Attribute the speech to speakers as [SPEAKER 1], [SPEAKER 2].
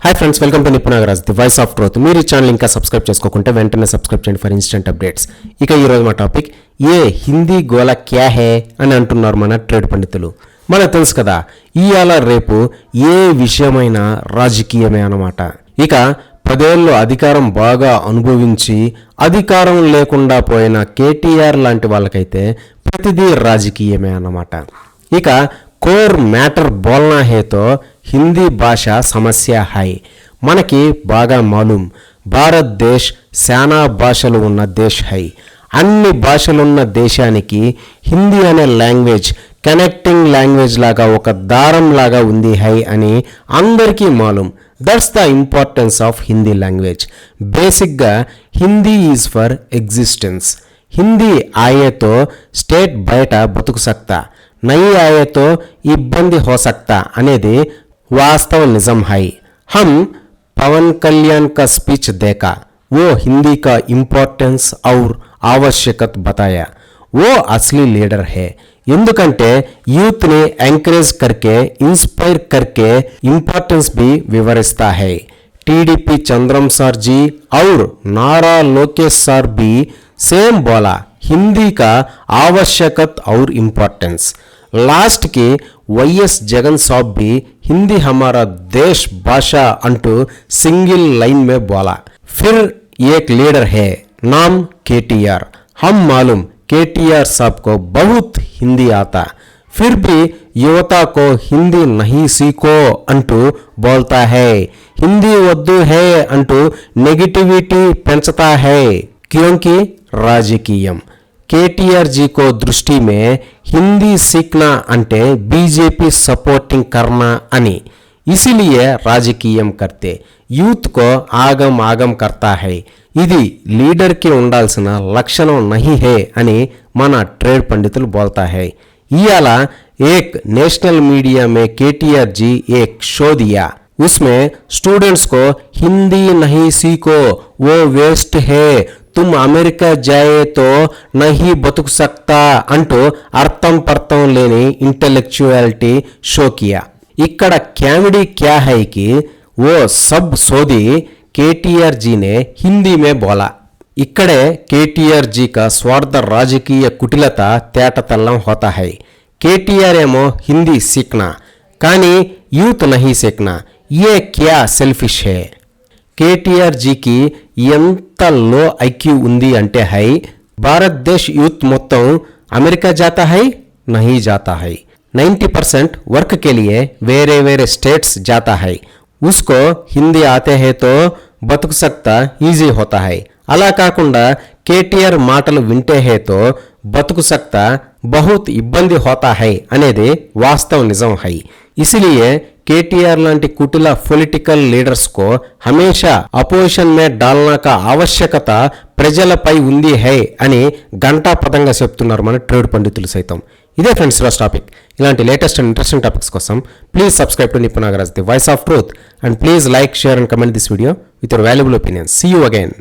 [SPEAKER 1] Hi friends welcome to Nipunagaraj the voice of truth మీరు ఈ channel ఇంకా subscribe చేసుకోకుంటే వెంటనే సబ్స్క్రైబ్ చేయండి ఫర్ ఇన్స్టెంట్ అప్డేట్స్ ఇక ఈ రోజు మా టాపిక్ ఏ హిందీ గోల క్యా హే అని అంటున్నారు మన ట్రేడ్ పండితులు. మనకు తెలుసు కదా ఇవాళ రేపు ఏ విషయమైనా రాజకీయమే అన్నమాట. ఇక పదేళ్ళు అధికారం బాగా అనుభవించి అధికారం లేకుండా పోయిన కేటీఆర్ లాంటి వాళ్ళకైతే ప్రతిదీ రాజకీయమే అన్నమాట. ఇక కోర్ మ్యాటర్ బోల్నా హేతో హిందీ భాష సమస్య హై. మనకి బాగా మాలూం. భారతదేశ్ శానా భాషలు ఉన్న దేశ్ హై. అన్ని భాషలున్న దేశానికి హిందీ అనే లాంగ్వేజ్ కనెక్టింగ్ లాంగ్వేజ్ లాగా ఒక దారం లాగా ఉంది హై అని అందరికీ మాలూం. That's the importance of Hindi language. బేసిక్గా Hindi is for existence Hindi ఆయేతో state బయట బతుకు సక్తా. నయి ఆయేతో ఇబ్బంది హో సక్తా అనేది వాస్తవ నిజం హై हम पवन कल्याण का स्पीच देखा वो हिंदी का इम्पोर्टेंस और आवश्यकत बताया वो असली लीडर है ఎందుకంటే యూత్ని ఎంకరేజ్ करके इंस्पायर करके इंपॉर्टेंस भी विवरिस्ता है टीडीपी चंद्रम सर जी और नारा लोकेश सर भी सेम बोला हिंदी का आवश्यकत और इम्पोर्टेंस लास्ट की వైఎస్ జగన్ साहब भी हिंदी हमारा देश भाषा अंटू सिंगल लाइन में बोला फिर एक लीडर है नाम केटीआर हम मालूम केटीआर साहब को बहुत हिंदी आता फिर भी युवता को हिंदी नहीं सीखो अंटू बोलता है हिंदी वद्दू है अंटू नेगेटिविटी పెంచతా है क्योंकि राजकीयम केटीआर जी को दृष्टि में हिंदी सीखना అంటే बीजेपी सपोर्टिंग करना అని इसीलिए రాజకీయం करते యూత్ को ఆగం ఆగం करता है ఇది లీడర్కి ఉండాల్సిన లక్షణం నహి హే అని మన ట్రేడ్ పండితులు బోల్తా హై ఇయాల ఏక్ నేషనల్ मीडिया में केटीआर जी एक शो दिया उसमें स्टूडेंट्स को हिंदी नहीं सीखो वो वेस्ट है తుమ్ అమెరికా జాయేతో నహి బతుకు సక్తా అంటూ అర్థం పర్థం లేని ఇంటెలెక్చువాలిటీ షోకియా. ఇక్కడ క్యామిడీ క్యాహైకి ఓ సబ్ సోది కేటీఆర్ జీనే హిందీ మే బోలా. ఇక్కడే కేటీఆర్ జీ కా స్వార్థ రాజకీయ కుటిలత తేటతల్లం హోతా కేటీఆర్ ఏమో హిందీ సీక్నా కానీ యూత్ నహి సీక్నా. ఏ క్యా సెల్ఫిష్ హే? కేటీఆర్ జీకి ఎంత లో ఐక్యూ ఉంది అంటే హై భారతదేశ్ యూత్ మొత్తం అమెరికా జాతా హై నహీ జాతా హై నైంటీ పర్సెంట్ వర్క్ के लिए వేరే వేరే states జాతా high ఉస్కో Hindi Aathe high తో బతుకు సక్తా ఈజీ హోతా హై అలా కాకుండా కేటీఆర్ మాటలు వింటే హేతో బతుకు సక్తా బహుత్ ఇబ్బంది హోతా హై అనేది వాస్తవ నిజం హై ఇసిలియే కేటీఆర్ లాంటి కుటిల పొలిటికల్ లీడర్స్ కో హమేషా అపోజిషన్ మే డాల్నా కా ఆవశ్యకత ప్రజలపై ఉంది హై అని గంటాపదంగా చెప్తున్నారు మన ట్రేడ్ పండితులు సైతం. ఇదే ఫ్రెండ్స్ ఈరోజు టాపిక్. ఇలాంటి లేటెస్ట్ అండ్ ఇంట్రెస్టింగ్ టాపిక్స్ కోసం please subscribe to Nipunagaraj the voice of truth and please like share and comment this video with your valuable opinion see you again